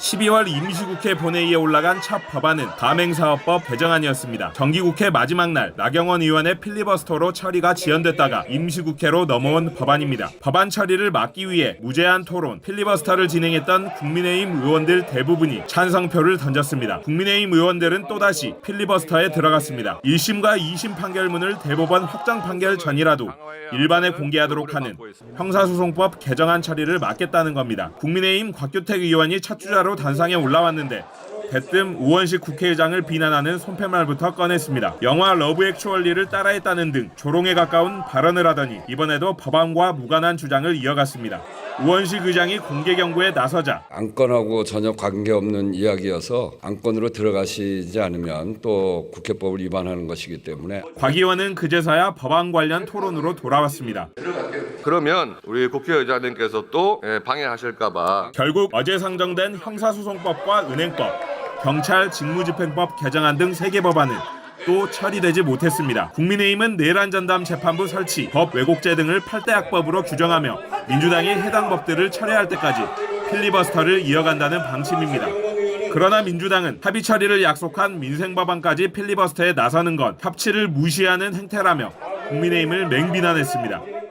12월 임시국회 본회의에 올라간 첫 법안은 가맹사업법 개정안이었습니다. 정기국회 마지막 날 나경원 의원의 필리버스터로 처리가 지연됐다가 임시국회로 넘어온 법안입니다. 법안 처리를 막기 위해 무제한 토론, 필리버스터를 진행했던 국민의힘 의원들 대부분이 찬성표를 던졌습니다. 국민의힘 의원들은 또다시 필리버스터에 들어갔습니다. 1심과 2심 판결문을 대법원 확정 판결 전이라도 일반에 공개하도록 하는 형사소송법 개정안 처리를 막겠다는 겁니다. 국민의힘 곽규택 의원이 첫 주자로 단상에 올라왔는데 대뜸 우원식 국회의장을 비난하는 손팻말부터 꺼냈습니다. 영화 러브 액츄얼리를 따라했다는 등 조롱에 가까운 발언을 하더니 이번에도 법안과 무관한 주장을 이어갔습니다. 우원식 의장이 공개 경고에 나서자 안건하고 전혀 관계없는 이야기여서 안건으로 들어가시지 않으면 또 국회법을 위반하는 것이기 때문에 곽 의원은 그제서야 법안 관련 토론으로 돌아왔습니다. 그러면 우리 국회의장님께서 또 예, 방해하실까봐 결국 어제 상정된 형사소송법과 은행법, 경찰 직무집행법 개정안 등세개 법안은 또 처리되지 못했습니다. 국민의힘은 내란 전담 재판부 설치, 법 왜곡죄 등을 8대 악법으로 규정하며 민주당이 해당 법들을 철회할 때까지 필리버스터를 이어간다는 방침입니다. 그러나 민주당은 합의 처리를 약속한 민생 법안까지 필리버스터에 나서는 건 협치를 무시하는 행태라며 국민의힘을 맹비난했습니다.